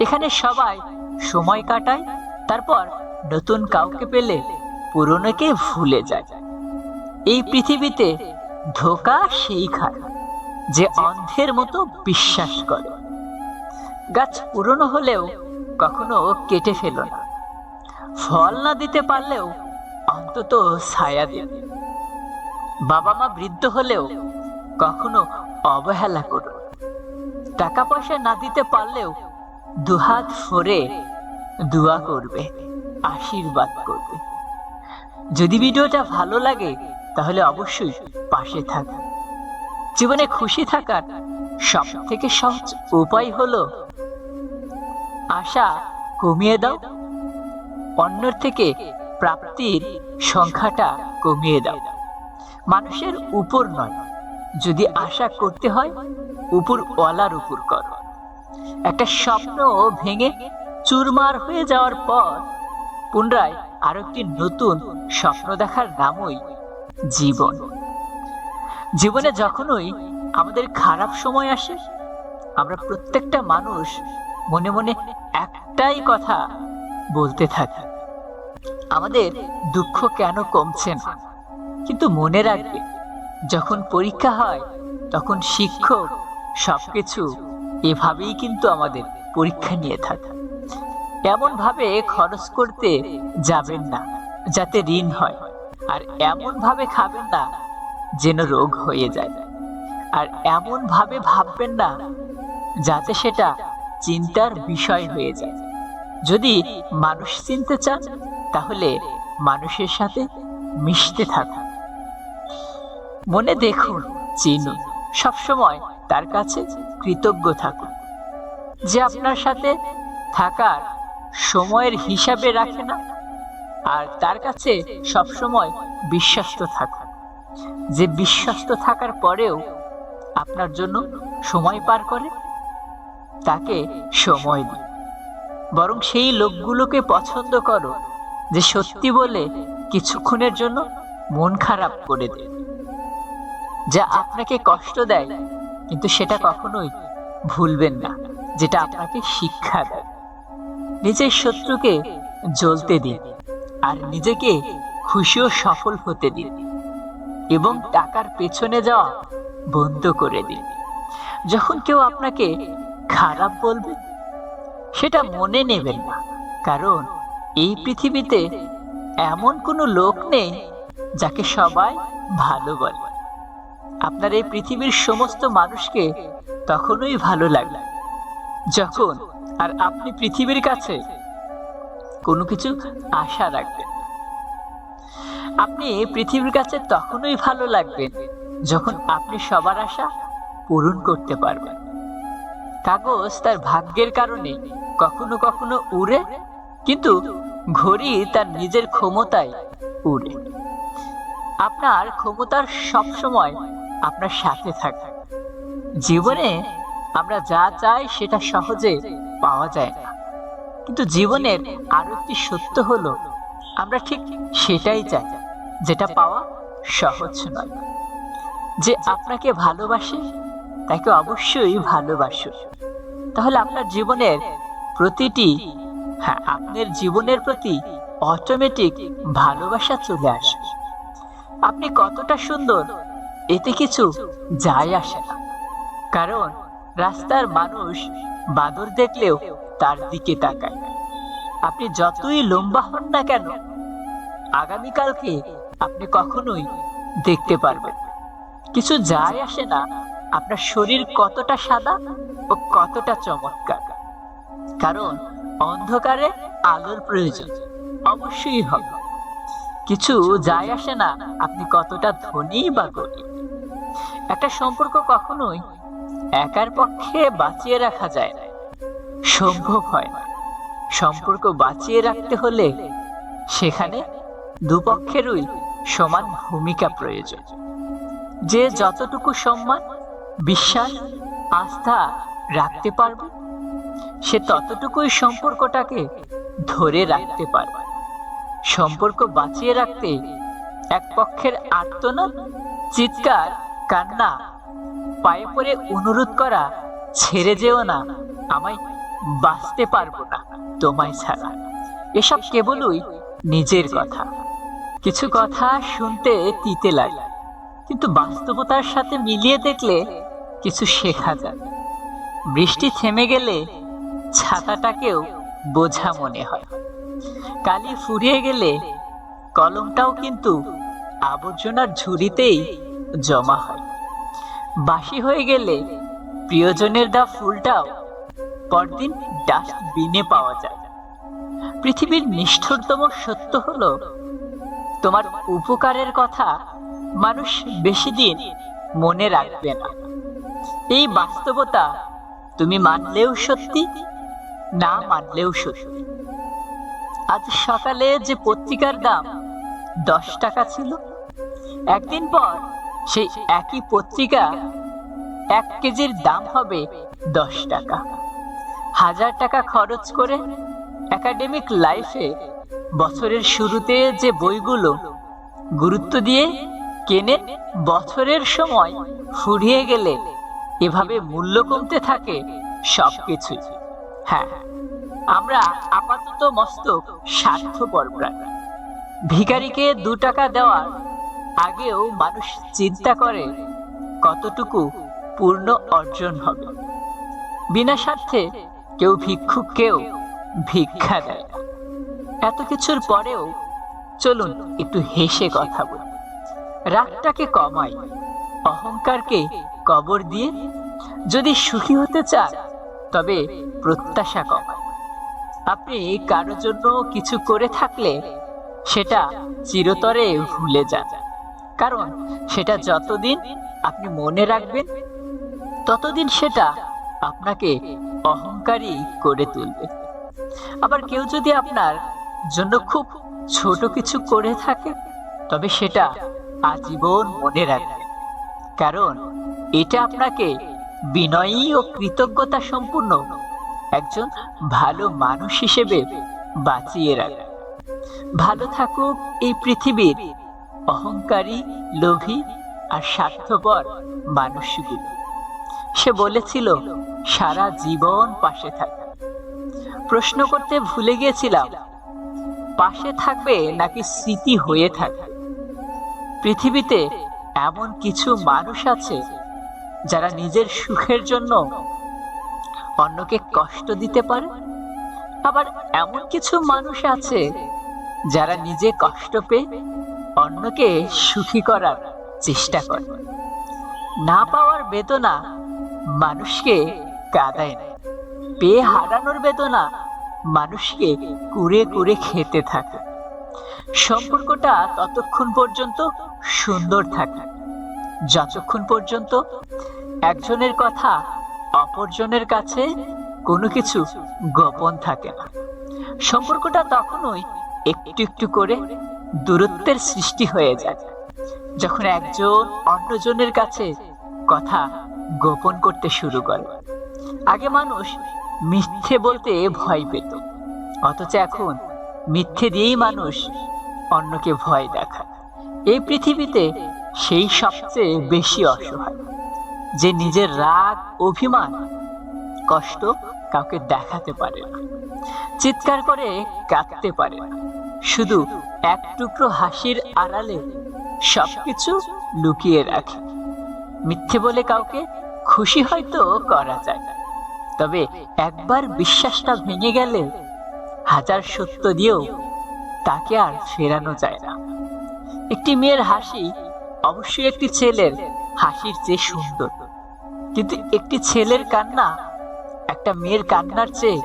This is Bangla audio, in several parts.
এখানে সবাই সময় কাটায়, তারপর নতুন কাউকে পেলে পুরনোকে ভুলে যায়। এই পৃথিবীতে ধোকা সেই খায় যে অন্ধের মতো বিশ্বাস করে। গাছ পুরনো হলেও কখনো কেটে ফেলো না। ফল না দিতে পারলেও অন্তত ছায়া দেবে বাবা মা বৃদ্ধ হলেও কখনো অবহেলা করো টাকা পয়সা না দিতে পারলেও দুহাত ফোরে দোয়া করবে, আশীর্বাদ করবে। যদি ভিডিওটা ভালো লাগে, তাহলে অবশ্যই পাশে থাকবে জীবনে খুশি থাকার সব থেকে সহজ উপায় হলো, আশা কমিয়ে দাও। অন্যর থেকে প্রাপ্তির সংখ্যাটা কমিয়ে দাও। মানুষের উপর নয়, যদি আশা করতে হয় উপর ওয়ালার উপর করো। একটা স্বপ্ন ভেঙে চুরমার হয়ে যাওয়ার পর পুনরায় আরও একটি নতুন স্বপ্ন দেখার নামই জীবন। জীবনে যখনই আমাদের খারাপ সময় আসে, আমরা প্রত্যেকটা মানুষ মনে মনে একটাই কথা বলতে থাকি, আমাদের দুঃখ কেন কমছে না? কিন্তু মনে রাখবে, যখন পরীক্ষা হয়, তখন শিক্ষক সবকিছু এভাবেই কিন্তু আমাদের পরীক্ষা নিয়ে থাকে। এমন ভাবে খরচ করতে যাবেন না, যাতে ঋণ হয়। আর এমন ভাবে খাবেন না যেন রোগ হয়ে যায়। আর এমন ভাবে ভাববেন না যাতে সেটা চিন্তার বিষয় হয়ে যায়। যদি মানুষ চিনতে চান, তাহলে মানুষের সাথে মিশতে থাকুন। মনে দেখুন চিনুন সবসময় তার কাছে কৃতজ্ঞ থাকুন। যে আপনার সাথে থাকার সময়ের হিসাবে রাখে না, আর তার কাছে সবসময় বিশ্বস্ত থাকুন। যে বিশ্বস্ত থাকার পরেও আপনার জন্য সময় পার করে, তাকে সময় দিন। বরং সেই লোকগুলোকে পছন্দ করো, যে সত্যি বলে কিছুক্ষণের জন্য মন খারাপ করে দেয়, যা আপনাকে কষ্ট দেয় কিন্তু সেটা কখনোই ভুলবেন না, যেটা আপনাকে শিক্ষা দেয়। নিজের শত্রুকে জ্বলতে দিন আর নিজেকে খুশি ও সফল হতে দিন এবং টাকার পেছনে যাওয়া বন্ধ করে দিন। যখন কেউ আপনাকে খারাপ বলবে, সেটা মনে নেবেন না, কারণ এই পৃথিবীতে এমন কোনো লোক নেই যাকে সবাই ভালো বলে। আপনার এই পৃথিবীর সমস্ত মানুষকে তখনই ভালো লাগবে যখন আর আপনি পৃথিবীর কাছে কোনো কিছু আশা রাখবেন আপনি পৃথিবীর কাছে তখনই ভালো লাগবেন যখন আপনি সবার আশা পূরণ করতে পারবেন। কাগজ তার ভাগ্যের কারণে কখনো কখনো উড়ে, কিন্তু ঘড়ি তার নিজের ক্ষমতায় উড়ে। আপনার ক্ষমতার সব সময় আপনার সাথে থাকে। জীবনে আমরা যা চাই সেটা সহজে পাওয়া যায় না। কিন্তু জীবনের আরও একটি সত্য হলো, আমরা ঠিক সেটাই চাই, যেটা পাওয়া সহজ নয়। যে আপনাকে ভালোবাসে, তাকে অবশ্যই ভালোবাসো তাহলে আপনার জীবনের প্রতিটি হ্যাঁ আপনার জীবনের প্রতি অটোমেটিক ভালোবাসা চলে আসবে। আপনি কতটা সুন্দর এতে কিছু যায় আসে না। কারণ রাস্তার মানুষ বাদর দেখলেও তার দিকে তাকায় আপনি যতই লম্বা হন না কেন, আগামীকালকে আপনি কখনোই দেখতে পারবেন কিছু যায় আসে না, আপনার শরীর কতটা সাদা ও কতটা চমৎকার। কারণ অন্ধকারে আলোর প্রয়োজন, অবশ্যই হবে। কিছু যায় আসে না, আপনি কতটা ধনী বা গরিব। একটা সম্পর্ক কখনোই একার পক্ষে বাঁচিয়ে রাখা যায় না। সম্ভব হয় না। সম্পর্ক বাঁচিয়ে রাখতে হলে সেখানে দুপক্ষেরই সমান ভূমিকা প্রয়োজন। যে যতটুকু সম্মান, বিশ্বাস, আস্থা রাখতে পারবে, সে ততটুকুই সম্পর্কটাকে ধরে রাখতে পারবে। সম্পর্ক বাঁচিয়ে রাখতে এক পক্ষের আর্তনাদ, চিৎকার কান্না। পায়ে পড়ে অনুরোধ করা, ছেড়ে যেও না। আমায় বাঁচতে পারব না তোমায় ছাড়া। এসব কেবলই নিজের কথা। কিছু কথা শুনতে তিতে লাগে। কিন্তু বাস্তবতার সাথে মিলিয়ে দেখলে কিছু শেখা যায়। বৃষ্টি থেমে গেলে ছাতাটাকেও বোঝা মনে হয়। কালি ফুরিয়ে গেলে কলমটাও কিন্তু আবর্জনার ঝুড়িতেই জমা হয়। বাসি হয়ে গেলে প্রিয়জনের দা ফুলটাও পরদিন ডাস্টবিনে পাওয়া যায়। পৃথিবীর নিষ্ঠুরতম সত্য হলো, তোমার উপকারের কথা মানুষ বেশি দিন মনে রাখবে না। এই বাস্তবতা তুমি মানলেও সত্যি, না মানলেও সত্যি। আজ সকালে যে পত্রিকার দাম দশ টাকা ছিল, একদিন পর সেই একই পত্রিকা এক কেজির দাম হবে দশ টাকা। হাজার টাকা খরচ করে একাডেমিক লাইফে বছরের শুরুতে যে বইগুলো গুরুত্ব দিয়ে কেনে বছরের সময় ফুরিয়ে গেলে এভাবে মূল্য কমতে থাকে সবকিছুই। হ্যাঁ আমরা আপাতত মস্তক স্বার্থপর প্রাণী ভিখারিকে দু টাকা দেওয়ার আগেও মানুষ চিন্তা করে কতটুকু পূর্ণ অর্জন হবে। বিনা স্বার্থে কেউ ভিক্ষুককেও ভিক্ষা দেয় না। এত কিছুর পরেও চলুন একটু হেসে কথা বলি। রাগটাকে কমাই, অহংকারকে কবর দিয়ে যদি সুখী হতে চান, তবে প্রত্যাশা কমায় আপনি কারও জন্য কিছু করে থাকলে সেটা চিরতরে ভুলে যান। কারণ সেটা যতদিন আপনি মনে রাখবেন, ততদিন সেটা আপনাকে অহংকারী করে তুলবে। আবার কেউ যদি আপনার জন্য খুব ছোট কিছু করে থাকে, তবে সেটা আজীবন মনে রাখবেন কারণ এটা আপনাকে বিনয়ী ও কৃতজ্ঞতা সম্পূর্ণ একজন ভালো মানুষ হিসেবে বাঁচিয়ে রাখবে। ভালো থাকুক এই পৃথিবীর অহংকারী, লোভী আর স্বার্থপর মানুষগুলো। সে বলেছিল, সারা জীবন পাশে থাকবে প্রশ্ন করতে ভুলে গিয়েছিলাম, পাশে থাকবে নাকি স্মৃতি হয়ে থাকবে? পৃথিবীতে এমন কিছু মানুষ আছে যারা নিজের সুখের জন্য অন্যকে কষ্ট দিতে পারে? আবার এমন কিছু মানুষ আছে যারা নিজে কষ্ট পেয়ে অন্যকে সুখী করার চেষ্টা করে। না পাওয়ার বেদনা মানুষকে কাঁদায় না। পেয়ে হারানোর বেদনা মানুষকে কুড়ে কুড়ে খেতে থাকে। সম্পর্কটা ততক্ষণ পর্যন্ত সুন্দর থাকে। যতক্ষণ পর্যন্ত একজনের কথা অপরজনের কাছে কোনো কিছু গোপন থাকে না। সম্পর্কটা তখনই একটু একটু করে দূরত্বের সৃষ্টি হয়ে যায়। যখন একজন অন্যজনের কাছে কথা গোপন করতে শুরু করে, আগে মানুষ মিথ্যে বলতে ভয় পেত। অথচ এখন মিথ্যে দিয়েই মানুষ অন্যকে ভয় দেখায়। এই পৃথিবীতে সেই সবচেয়ে বেশি অসহায়, যে নিজের রাগ, অভিমান, কষ্ট কাউকে দেখাতে পারে না, চিৎকার করে কাঁদতে পারে না। শুধু এক টুকরো হাসির আড়ালে সবকিছু লুকিয়ে রাখে। মিথ্যে বলে কাউকে খুশি হয়তো করা যায় তবে একবার বিশ্বাসটা ভেঙে গেলে হাজার সত্য দিয়েও তাকে আর ফেরানো যায় না। একটি মেয়ের হাসি অবশ্যই একটি ছেলের হাসির চেয়ে সুন্দর। কিন্তু একটি ছেলের কান্না একটা মেয়ের কান্নার চেয়ে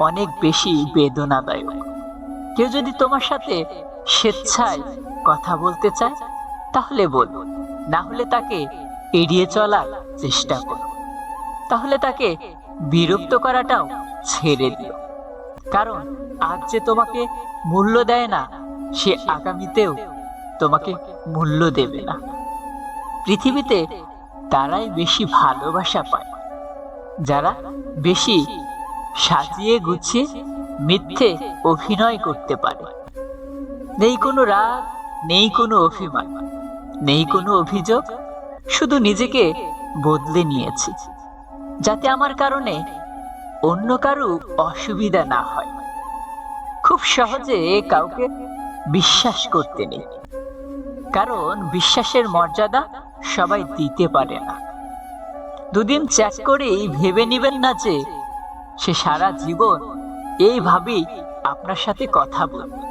অনেক বেশি বেদনাদায়ক। কেউ যদি তোমার সাথে স্বেচ্ছায় কথা বলতে চায়, তাহলে বল। না হলে তাকে এড়িয়ে চলার চেষ্টা করো। তাহলে তাকে বিরক্ত করাটাও ছেড়ে দিও। কারণ আজ যে তোমাকে মূল্য দেয় না, সে আগামীতেও তোমাকে মূল্য দেবে না। পৃথিবীতে তারাই বেশি ভালোবাসা পায়। যারা বেশি সাজিয়ে গুছিয়ে মিথ্যে অভিনয় করতে পারে। নেই কোনো রাগ, নেই কোনো অভিমান, নেই কোনো অভিযোগ, শুধু নিজেকে বদলে নিয়েছি, যাতে আমার কারণে অন্য কারও অসুবিধা না হয়। খুব সহজে কাউকে বিশ্বাস করতে নেই, কারণ বিশ্বাসের মর্যাদা সবাই দিতে পারে না। দুদিন চ্যাট করেই ভেবে নেবেন না যে সে সারা জীবন এইভাবেই আপনার সাথে কথা বলবে।